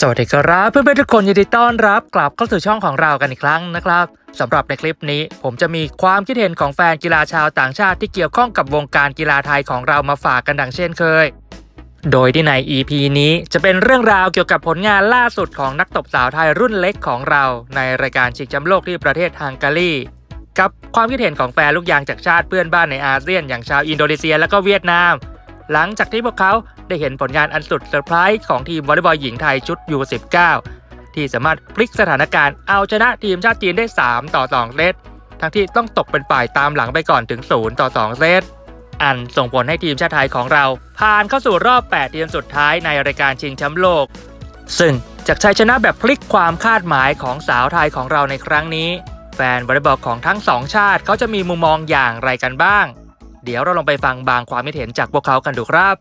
สวัสดีครับเพื่อนๆทุกคนยินดีต้อนรับกลับเข้าสู่ช่องของเรากันอีกครั้งนะครับสำหรับในคลิปนี้ ผมจะมีความคิดเห็นของแฟนกีฬาชาวต่างชาติที่เกี่ยวข้องกับวงการกีฬาไทยของเรามาฝากกันดังเช่นเคย โดยที่ใน EP นี้จะเป็นเรื่องราวเกี่ยวกับผลงานล่าสุดของนักตบสาวไทยรุ่นเล็กของเรา ในรายการชิงแชมป์โลกที่ประเทศฮังการีกับความคิดเห็นของแฟนลูกยางจากชาติเพื่อนบ้านในอาเซียน อย่างชาวอินโดนีเซียและก็เวียดนาม หลังจากที่พวกเขาได้เห็นผลงานอันสุดเซอร์ไพรส์ของทีมวอลเลย์บอลหญิงไทยชุด U19 ที่สามารถพลิกสถานการณ์เอาชนะทีมชาติจีนได้ 3 ต่อ 2 เซตทั้งที่ต้องตกเป็นฝ่ายตามหลังไปก่อนถึง 0 ต่อ 2 เซตอันส่งผลให้ทีมชาติไทยของเรา ผ่านเข้าสู่รอบ 8 ทีมสุดท้ายในรายการชิงแชมป์โลก ซึ่งจากชัยชนะแบบพลิกความคาดหมายของสาวไทยของเราในครั้งนี้ แฟนวอลเลย์บอลของทั้งสองชาติเขาจะมีมุมมองอย่างไรกันบ้าง เดี๋ยวเราลองไปฟังบางความคิดเห็นจากพวกเขากันดูครับ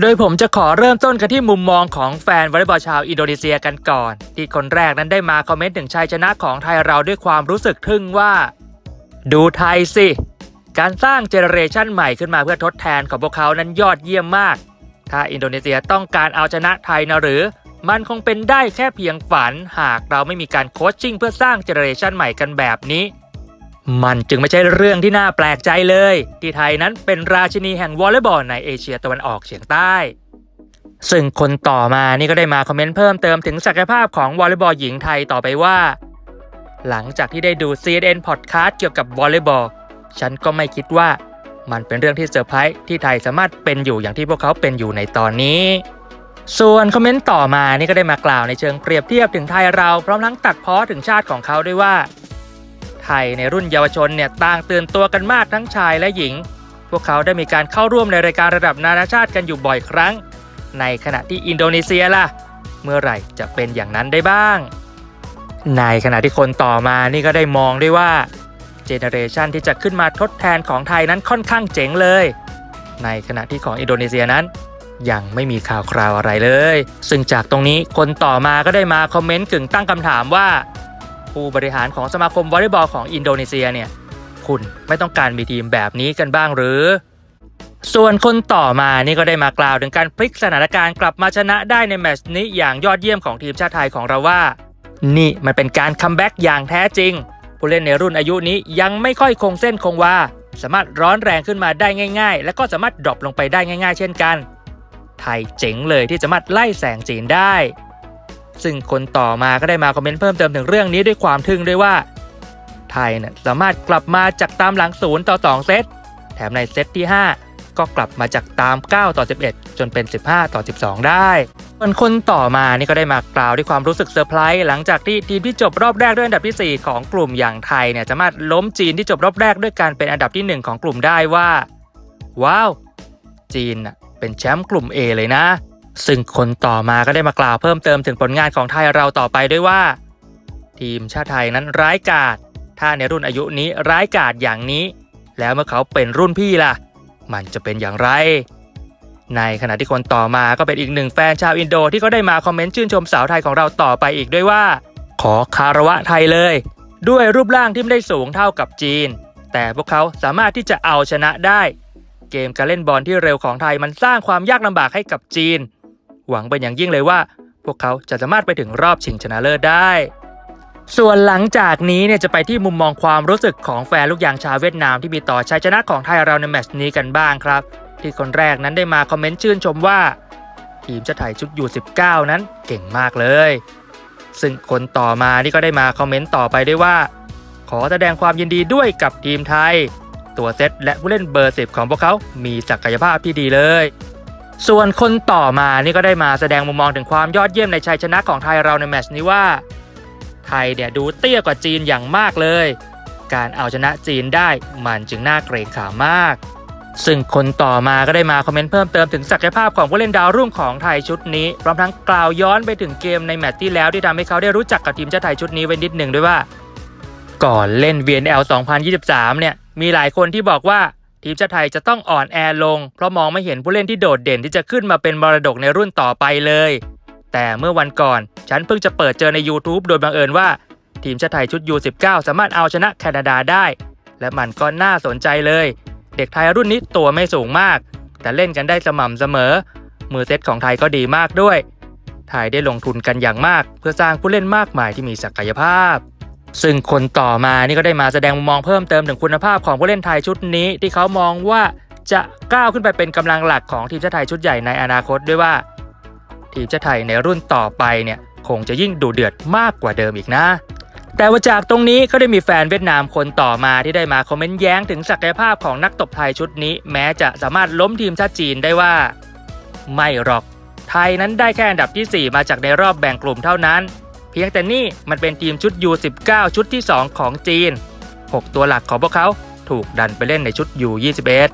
โดยผมจะขอเริ่มต้นกันที่มุมมองของแฟนวอลเลย์บอลชาวอินโดนีเซียกันก่อน ที่คนแรกนั้นได้มาคอมเมนต์ถึงชัยชนะของไทยเราด้วยความรู้สึกทึ่งว่า ดูไทยสิ การสร้างเจเนอเรชันใหม่ขึ้นมาเพื่อทดแทนของพวกเขานั้นยอดเยี่ยมมาก ถ้าอินโดนีเซียต้องการเอาชนะไทยนะหรือ มันคงเป็นได้แค่เพียงฝัน หากเราไม่มีการโคชชิ่งเพื่อสร้างเจเนอเรชันใหม่กันแบบนี้ มันจึงไม่ใช่เรื่องที่น่าแปลกใจเลย ที่ไทยนั้นเป็นราชินีแห่งวอลเลย์บอลในเอเชียตะวันออกเฉียงใต้ ซึ่งคนต่อมานี่ก็ได้มาคอมเมนต์เพิ่มเติมถึงศักยภาพของวอลเลย์บอลหญิงไทยต่อไปว่า หลังจากที่ได้ดู CNN Podcast เกี่ยวกับวอลเลย์บอลฉันก็ไม่คิดว่ามันเป็นเรื่องที่เซอร์ไพรส์ที่ไทยสามารถเป็นอยู่อย่างที่พวกเขาเป็นอยู่ในตอนนี้ ส่วนคอมเมนต์ต่อมานี่ก็ได้มากล่าวในเชิงเปรียบเทียบถึงไทยเราพร้อมทั้งตัดพ้อถึงชาติของเขาด้วยว่า ทยในรุ่นเยาวชนเนี่ยต่างตื่นตัวกันมากทั้งชายและหญิง พวกเขาได้มีการเข้าร่วมในรายการระดับนานาชาติกันอยู่บ่อยครั้ง ในขณะที่อินโดนีเซียล่ะ เมื่อไหร่จะเป็นอย่างนั้นได้บ้าง ในขณะที่คนต่อมานี่ก็ได้มองด้วยว่าเจเนอเรชันที่จะขึ้นมาทดแทนของไทยนั้นค่อนข้างเจ๋งเลย ในขณะที่ของอินโดนีเซียนั้น ยังไม่มีข่าวคราวอะไรเลย ซึ่งจากตรงนี้คนต่อมาก็ได้มาคอมเมนต์กึ่งตั้งคำถามว่า ผู้บริหารของสมาคมวอลเลย์บอลของอินโดนีเซียเนี่ยคุณไม่ต้องการมีทีมแบบนี้กันบ้างหรือ ส่วนคนต่อมานี่ก็ได้มากล่าวถึงการพลิกสถานการณ์กลับมาชนะได้ในแมตช์นี้อย่างยอดเยี่ยมของทีมชาติไทยของเราว่า นี่มันเป็นการคัมแบ็กอย่างแท้จริง ผู้เล่นในรุ่นอายุนี้ยังไม่ค่อยคงเส้นคงวาสามารถร้อนแรงขึ้นมาได้ง่าย ๆ และก็สามารถดรอปลงไปได้ง่าย ๆ เช่นกัน ไทยเจ๋งเลยที่สามารถไล่แสงจีนได้ ซึ่งคนต่อมาก็ได้มาคอมเมนต์เพิ่มเติมถึงเรื่องนี้ด้วยความทึ่งด้วยว่า ไทยเนี่ยสามารถกลับมาจากตามหลังศูนย์ต่อ 2 เซต แถมในเซตที่ 5 ก็กลับมาจากตาม 9 ต่อ 11 จนเป็น 15 ต่อ 12 ได้ส่วนคนต่อมานี่ก็ได้มากล่าวด้วยความรู้สึกเซอร์ไพรส์หลังจากที่ทีมที่จบรอบแรกด้วยอันดับที่ 4 ของกลุ่มอย่างไทยเนี่ยสามารถล้มจีนที่จบรอบแรกด้วยการเป็นอันดับที่ 1 ของกลุ่มได้ว่า ว้าว จีนเป็นแชมป์กลุ่ม A เลยนะ ซึ่งคนต่อมาก็ได้มากล่าวเพิ่มเติมถึงผลงานของไทยเราต่อไปด้วยว่า ทีมชาติไทยนั้นร้ายกาจถ้าในรุ่นอายุนี้ร้ายกาจอย่างนี้ แล้วเมื่อเขาเป็นรุ่นพี่ล่ะ มันจะเป็นอย่างไร ในขณะที่คนต่อมาก็เป็นอีกหนึ่งแฟนชาวอินโดที่ก็ได้มาคอมเมนต์ชื่นชมสาวไทยของเราต่อไปอีกด้วยว่า ขอคารวะไทยเลย ด้วยรูปร่างที่ไม่ได้สูงเท่ากับจีน แต่พวกเขาสามารถที่จะเอาชนะได้ เกมการเล่นบอลที่เร็วของไทยมันสร้างความยากลำบากให้กับจีน หวังเป็นอย่างยิ่งเลยว่า พวกเขาจะสามารถไปถึงรอบชิงชนะเลิศได้ ส่วนหลังจากนี้เนี่ยจะไปที่มุมมองความรู้สึกของแฟนลูกยางชาวเวียดนามที่มีต่อชัยชนะของไทยเราในแมตช์นี้กันบ้างครับ ที่คนแรกนั้นได้มาคอมเมนต์ชื่นชมว่า ทีมชาติไทยชุดยู19นั้นเก่งมากเลย ซึ่งคนต่อมานี่ก็ได้มาคอมเมนต์ต่อไปด้วยว่า ขอแสดงความยินดีด้วยกับทีมไทย ตัวเซตและผู้เล่นเบอร์สิบของพวกเขา มีศักยภาพที่ดีเลย ส่วนคนต่อมานี่ก็ได้มาแสดงมุมมองถึงความยอดเยี่ยมในชัยชนะของไทยเราในแมตช์นี้ว่า ไทยเนี่ยดูเตี้ยกว่าจีนอย่างมากเลย การเอาชนะจีนได้มันจึงน่าเกรงขามมาก ซึ่งคนต่อมาก็ได้มาคอมเมนต์เพิ่มเติมถึงศักยภาพของผู้เล่นดาวรุ่งของไทยชุดนี้พร้อมทั้งกล่าวย้อนไปถึงเกมในแมตช์ที่แล้วที่ทำให้เขาได้รู้จักกับทีมชาติไทยชุดนี้ไว้นิดหนึ่งด้วยว่า ก่อนเล่น VNL 2023 เนี่ยมีหลายคนที่บอกว่า ทีมชาติไทยจะต้องอ่อนแอลง เพราะมองไม่เห็นผู้เล่นที่โดดเด่นที่จะขึ้นมาเป็นมรดกในรุ่นต่อไปเลย แต่เมื่อวันก่อน ฉันเพิ่งจะเปิดเจอใน YouTube โดยบังเอิญว่า ทีมชาติไทยชุด U19 สามารถเอาชนะแคนาดาได้ และมันก็น่าสนใจเลย เด็กไทยรุ่นนี้ตัวไม่สูงมาก แต่เล่นกันได้สม่ำเสมอ มือเซตของไทยก็ดีมากด้วย ไทยได้ลงทุนกันอย่างมาก เพื่อสร้างผู้เล่นมากมายที่มีศักยภาพ ซึ่งคนต่อมานี่ก็ได้มาแสดงมุมมองเพิ่มเติมถึงคุณภาพของผู้เล่นไทยชุดนี้ ที่เขามองว่าจะก้าวขึ้นไปเป็นกำลังหลักของทีมชาติไทยชุดใหญ่ในอนาคตด้วยว่า ทีมชาติไทยในรุ่นต่อไปเนี่ยคงจะยิ่งดูเดือดมากกว่าเดิมอีกนะ แต่ว่าจากตรงนี้ก็ได้มีแฟนเวียดนามคนต่อมาที่ได้มาคอมเมนต์แย้งถึงศักยภาพของนักตบไทยชุดนี้ แม้จะสามารถล้มทีมชาติจีนได้ว่า ไม่หรอก ไทยนั้นได้แค่อันดับที่ 4 มาจากในรอบแบ่งกลุ่มเท่านั้น พียงแต่นี่มันเป็นทีมชุด U19 ชุดที่ 2 ของจีน 6 ตัวหลักของพวกเขาถูกดันไปเล่นในชุด U21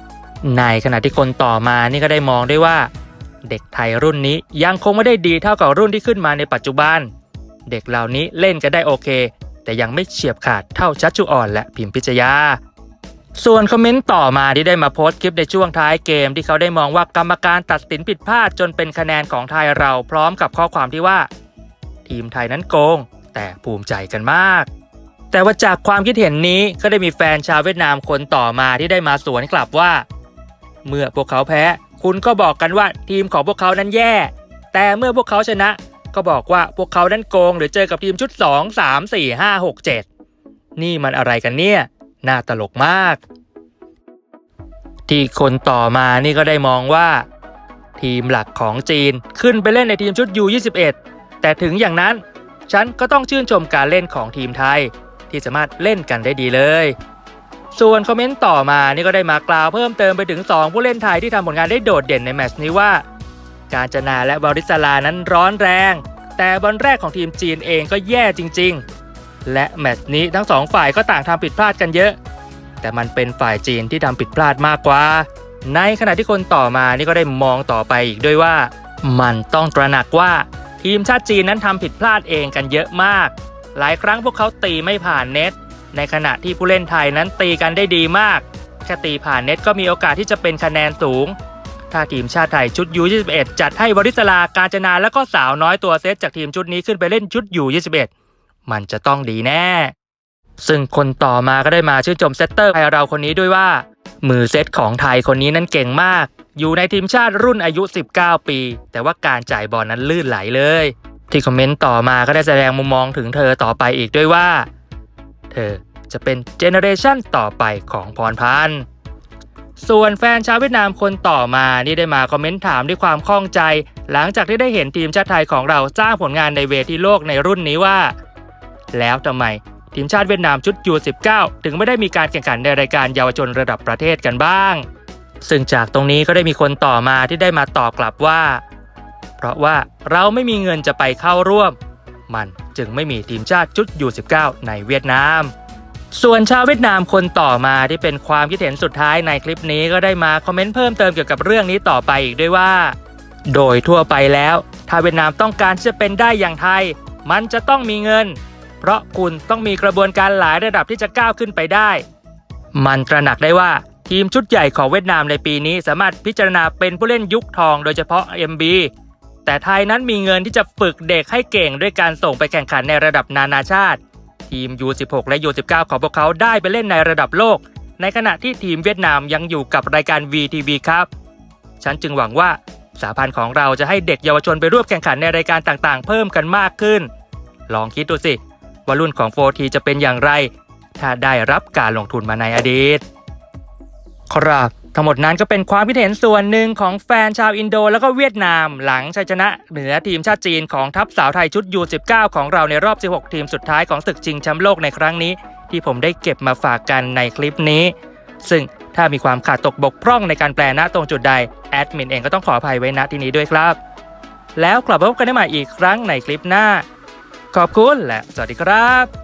ในขณะที่คนต่อมานี่ก็ได้มองได้ว่า เด็กไทยรุ่นนี้ยังคงไม่ได้ดีเท่ากับรุ่นที่ขึ้นมาในปัจจุบัน เด็กเหล่านี้เล่นกันได้โอเค แต่ยังไม่เฉียบขาดเท่าชัชชุอ่อนและพิมพิชยา ส่วนคอมเมนต์ต่อมาที่ได้มาโพสต์คลิปในช่วงท้ายเกม ที่เขาได้มองว่ากรรมการตัดสินผิดพลาดจนเป็นคะแนนของไทยเราพร้อมกับข้อความที่ว่า ทีมไทยนั้นโกง แต่ภูมิใจกันมาก แต่ว่าจากความคิดเห็นนี้ก็ได้มีแฟนชาวเวียดนามคนต่อมาที่ได้มาสวนกลับว่า เมื่อพวกเขาแพ้ คุณก็บอกกันว่าทีมของพวกเขานั้นแย่ แต่เมื่อพวกเขาชนะ ก็บอกว่าพวกเขานั้นโกง หรือเจอกับทีมชุด 2 3 4 5 6 7 นี่มันอะไรกันเนี่ย น่าตลกมาก ที่คนต่อมานี่ก็ได้มองว่าทีมหลักของจีนขึ้นไปเล่นในทีมชุด U21 แต่ถึงอย่างนั้น ฉันก็ต้องชื่นชมการเล่นของทีมไทย ที่สามารถเล่นกันได้ดีเลย ส่วนคอมเมนต์ต่อมานี่ก็ได้มากล่าวเพิ่มเติมไปถึง 2 ผู้เล่นไทยที่ทำผลงานได้โดดเด่นในแมตช์นี้ว่า การจนาและบริสลานั้นร้อนแรง แต่บอลแรกของทีมจีนเองก็แย่จริง ๆ และแมตช์นี้ทั้งสองฝ่ายก็ต่างทำผิดพลาดกันเยอะ แต่มันเป็นฝ่ายจีนที่ทำผิดพลาดมากกว่า ในขณะที่คนต่อมานี่ก็ได้มองต่อไปอีกด้วยว่า มันต้องตระหนักว่า ทีมชาติจีนนั้นทำผิดพลาดเองกันเยอะมาก หลายครั้งพวกเขาตีไม่ผ่านเน็ต ในขณะที่ผู้เล่นไทยนั้นตีกันได้ดีมากแค่ตีผ่านเน็ตก็มีโอกาสที่จะเป็นคะแนนสูง ถ้าทีมชาติไทยชุด U21 จัดให้วริศลาการจนาและก็สาวน้อยตัวเซตจากทีมชุดนี้ขึ้นไปเล่นชุด U21 มันจะต้องดีแน่ ซึ่งคนต่อมาก็ได้มาชื่นชมเซตเตอร์ไทยเราคนนี้ด้วยว่า มือเซตของไทยคนนี้นั้นเก่งมาก อยู่ในทีมชาติรุ่นอายุ 19 ปี แต่ว่าการจ่ายบอลนั้นลื่นไหลเลย ที่คอมเมนต์ต่อมาก็ได้แสดงมุมมองถึงเธอต่อไปอีกด้วยว่า เธอจะเป็นเจเนอเรชันต่อไปของพรพันธ์ส่วนแฟนชาวเวียดนามคนต่อมานี่ได้มาคอมเมนต์ถามด้วยความข้องใจ หลังจากที่ได้เห็นทีมชาติไทยของเราสร้างผลงานในเวทีโลกในรุ่นนี้ว่า แล้วทำไมทีมชาติเวียดนามชุดยู19ถึงไม่ได้มีการแข่งขันในรายการเยาวชนระดับประเทศกันบ้าง ซึ่งจากตรงนี้ก็ได้มีคนต่อมาที่ได้มาตอบกลับว่า เพราะว่าเราไม่มีเงินจะไปเข้าร่วม มันจึงไม่มีทีมชาติชุดยู19ในเวียดนาม ส่วนชาวเวียดนามคนต่อมาที่เป็นความคิดเห็นสุดท้ายในคลิปนี้ก็ได้มาคอมเมนต์เพิ่มเติมเกี่ยวกับเรื่องนี้ต่อไปอีกด้วยว่า โดยทั่วไปแล้ว ถ้าเวียดนามต้องการที่จะเป็นได้อย่างไทย มันจะต้องมีเงิน เพราะคุณต้องมีกระบวนการหลายระดับที่จะก้าวขึ้นไปได้ มันตระหนักได้ว่า ทีมชุดใหญ่ของเวียดนามในปีนี้สามารถพิจารณาเป็นผู้เล่นยุคทองโดยเฉพาะ MB แต่ไทยนั้นมีเงินที่จะฝึกเด็กให้เก่งด้วยการส่งไปแข่งขันในระดับนานาชาติ ทีม U16 และ U19 ของพวกเขาได้ไปเล่นในระดับโลก ในขณะที่ทีมเวียดนามยังอยู่กับรายการ VTV ครับ ฉันจึงหวังว่าสาพันธ์ของเราจะให้เด็กเยาวชนไปร่วมแข่งขันในรายการต่างๆ เพิ่มกันมากขึ้น ลองคิดดูสิว่ารุ่นของ 4T จะเป็นอย่างไร ถ้าได้รับการลงทุนมาในอดีต ครับทั้งหมดนั้นก็เป็นความคิดเห็นส่วนหนึ่งของแฟนชาวอินโดแล้วก็เวียดนาม หลังชัยชนะเหนือทีมชาติจีนของทัพสาวไทยชุด U19 ของเราในรอบ 16 ทีมสุดท้ายของศึกชิงแชมป์โลกในครั้งนี้ ที่ผมได้เก็บมาฝากกันในคลิปนี้ ซึ่งถ้ามีความขาดตกบกพร่องในการแปลณตรงจุดใดแอดมินเองก็ต้องขออภัยไว้ณที่นี้ด้วยครับ แล้วกลับมาพบกันได้ใหม่อีกครั้งในคลิปหน้า ขอบคุณและสวัสดีครับ